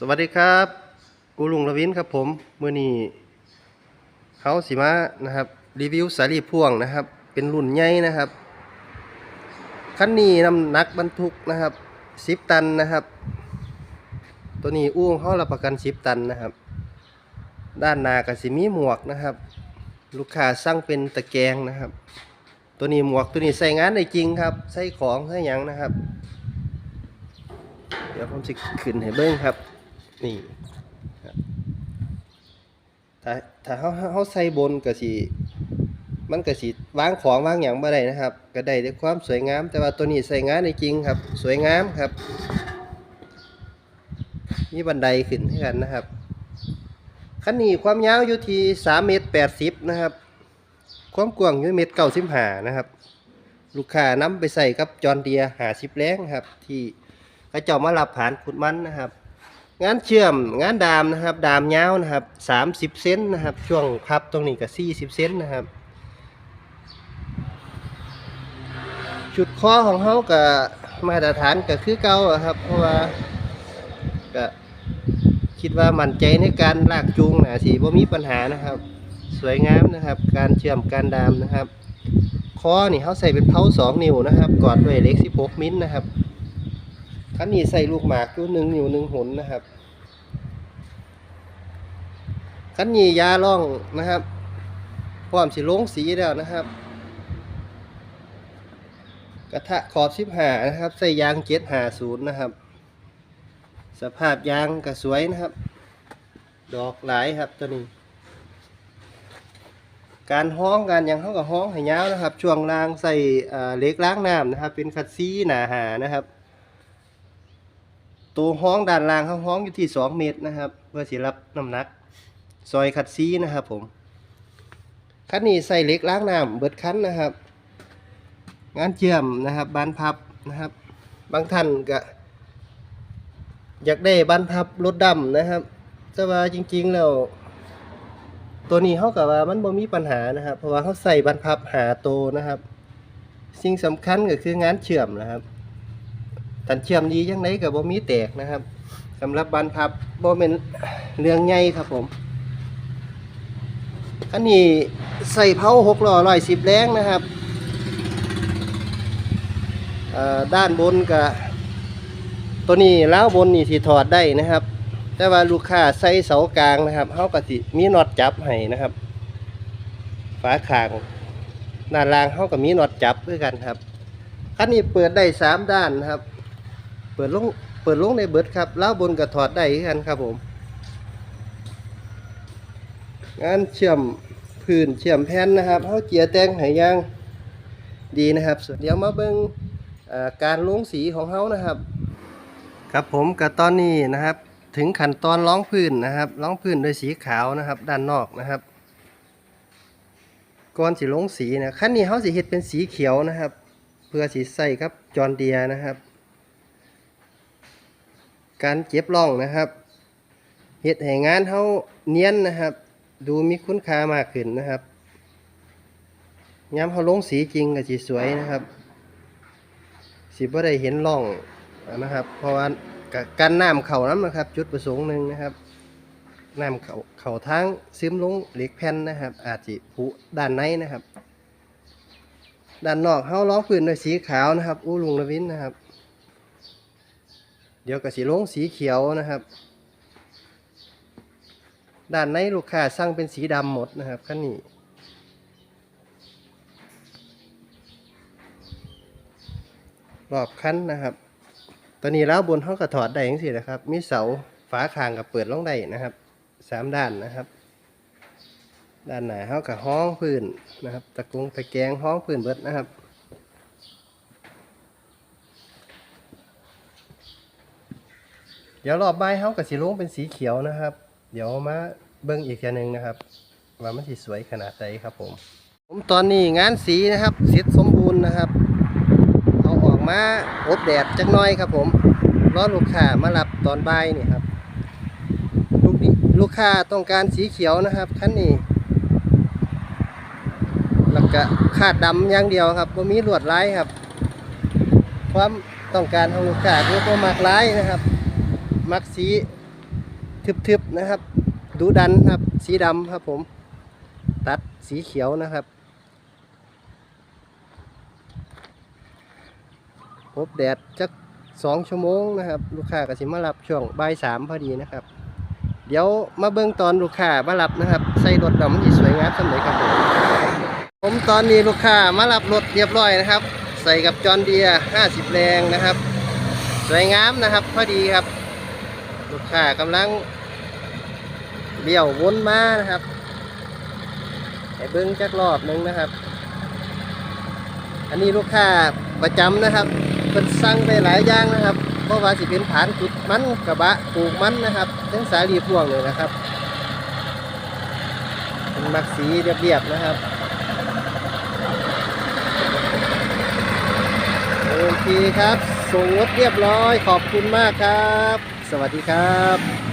สวัสดีครับ กูลุงระวินครับผมเมื่อนี้เขาสิมานะครับรีวิวสาลีพ่วงนะครับ เป็นรุ่นใหญ่นะครับคันนี้น้ำหนักบรรทุกนะครับสิบตันนะครับ ตัวนี้อู้เขารับประกันสิบตันนะครับ ด้านหน้ากับสิมีหมวกนะครับ ลูกค้าสั่งเป็นตะแกรงนะครับ ตัวนี้หมวกตัวนี้ใส่งานได้จริงครับ ใส่ของใส่หยังนะครับ เดี๋ยวผมจะขึ้นให้เบิ้งครับ นี่ถ้าถ้าเขาเขาใส่บนก็สิมันก็สิวางของวางอย่างบ่ได้นะครับ ก็ได้ด้วยความสวยงาม แต่ว่าตัวนี้ใส่งานไดจริงครับ สวยงามครับมีบันไดขึ้นให้กันนะครับคันนี้ความยาวอยู่ที่3เมตร80นะครับ ความกว้างอยู่เมตร95นะครับ ลูกค้านำไปใส่กับจอนเดีย50แรงครับ ที่เขาเจ้ามารับผ่านขุดมันนะครับ งานเชื่อมงานดามนะครับ ดามยาวนะครับสามสิบเซนนะครับ ช่วงพับตรงนี้ก็สี่สิบเซนนะครับชุดคอของเขากับมาตรฐานก็คือเก่าครับ เพราะว่าก็คิดว่ามั่นใจในการลากจูงนะสีบ่มีปัญหานะครับ สวยงามนะครับ การเชื่อมการดามนะครับคอนี่เขาใส่เป็นเพาสองนิ้วนะครับ กอดด้วยเล็กสิบหกมิลนะครับ คันนี้ใส่ลูกหมากอยู่หนึ่งอยู่หนึ่งหนนะครับคันนี้ยาล่องนะครับพร้อมสิลงสีแล้วนะครับ กระทะขอบสิบหานะครับ ใส่ยางเจ็ดหาศูนย์นะครับ สภาพยางก็สวยนะครับ ดอกหลายครับตัวนี้ การห้องการยังเขาก็ห้องให้ยาวนะครับ ช่วงล่างใส่เล็กล้างน้ำนะครับ เป็นคัดซีหนาหานะครับ ตัวห้องด้านล่างเขาห้องอยู่ที่สองเมตรนะครับ เพื่อสิรับน้ำหนัก ซอยคัดซีนะครับผมคันนี้ใส่เหล็กล้างน้ำเบิดคันนะครับ งานเชื่อมนะครับบานพับนะครับ บางท่านก็อยากได้บานพับรถดำนะครับแต่ว่าจริงๆแล้วตัวนี้เขากับว่ามันบ่มีปัญหานะครับ เพราะว่าเขาใส่บานพับหาโตวนะครับ สิ่งสำคัญก็คืองานเชื่อมนะครับ ตันเชื่อมดียังไงกับบ่มีแตกนะครับสำหรับบานพับบ่เป็นเรื่องใหญ่ครับผมอันนี้ใส่เผาหกล้อร้อยสิบแรงนะครับด้านบนกับตัวนี้ล้าวบนนี่ที่ถอดได้นะครับ แต่ว่าลูกค้าใส่เสากลางนะครับเขาก็สิมีน็อตจับให้นะครับฝาคางด้านล่างเขาก็มีน็อตจับด้วยกันครับคันนี้เปิดได้สามด้านนะครับ เปิดลงเปิดลงในเบิดครับแล้วบนก็ถอดได้กันครับผมงานเชื่อมพื้นเชื่อมแผ่นนะครับเขาเจียแต่งห้อยางดีนะครับเดี๋ยวมาเบิ่งเอ่อการลงสีของเขานะครับ ครับผมกับตอนนี้นะครับ ถึงขั้นตอนล้องพื้นนะครับล้องพื้นด้วยสีขาวนะครับ ด้านนอกนะครับก่อนสีลงสีนะขั้นนี้เขาสีเฮ็ดเป็นสีเขียวนะครับ เพื่อสีใส่ครับจอนเดียนะครับ การเก็บร่องนะครับเฮ็ดให้งานเขาเนียนนะครับ ดูมีคุณค่ามากขึ้นนะครับย้ำเขาลงสีจริงก็สีสวยนะครับ สีบ่ได้เห็นร่องนะครับ เพราะว่าก็กันน้ำเข่าน้ำนะครับ จุดประสงค์หนึ่งนะครับน้ำเข่าเข่าทางซึมลงเหล็กแผ่นนะครับ อาจจะผุด้านในนะครับ ด้านนอกเขาล้องพื้นด้วยสีขาวนะครับ อู้ลุงระวินนะครับ เดี๋ยวก็สีลงสีเขียวนะครับ ด้านในลูกค้าสั่งเป็นสีดำหมดนะครับคันนี้รอบคันนะครับ ตอนนี้แล้วบนห้องกระถอดได้ยังสินะครับ มีเสาฝาคางกับเปิดลงได้นะครับสามด้านนะครับ ด้านไหนเขากับห้องพื้นนะครับ ตะกุงตะแกงห้องพื้นเบิดนะครับ ดี๋ยวรอบใบเขากับสีลุงเป็นสีเขียวนะครับ เดี๋ยวมาเบิ้งอีกทีหนึ่งนะครับ ว่ามันสีสวยขนาดไหนครับผม ผมตอนนี้งานสีนะครับเสร็จสมบูรณ์นะครับ เอาออกมาอบแดดจักน้อยครับผมรอลูกค้ามารับตอนบ่ายนี่ครับลูกนี้ลูกค้าต้องการสีเขียวนะครับคันนี้แล้วก็คาดดำอย่างเดียวครับว่มีลวดลายครับ ความต้องการของลูกค้าคือบ่มักลายนะครับ มักสีทึบๆนะครับ ดูดันครับ สีดำครับผม ตัดสีเขียวนะครับพบแดดจักสองชั่วโมงนะครับ ลูกค้าก็สิมารับช่วงบ่ายสามพอดีนะครับ เดี๋ยวมาเบิ่งตอนลูกค้ามารับนะครับ ใส่รถดำมันสวยงามสำเร็จครับผมผมตอนนี้ลูกค้ามารับรถเรียบร้อยนะครับ ใส่กับจอนเดีย50แรงนะครับ สวยงามนะครับ พอดีครับ ลูกค้ากำลังเลี้ยววนมานะครับให้เบิ้งจักรอบหนึงนะครับ อันนี้ลูกค้าประจำนะครับเป็นสั่งไปหลายอย่างนะครับเพราะว่าสิเป็นฐานจุดมันกระบะปลูกมันนะครับทั้งสาลีพ่วงเลยนะครับเป็นมักสีเรียบๆนะครับโอเคครับส่งรถเรียบร้อยขอบคุณมากครับ สวัสดีครับ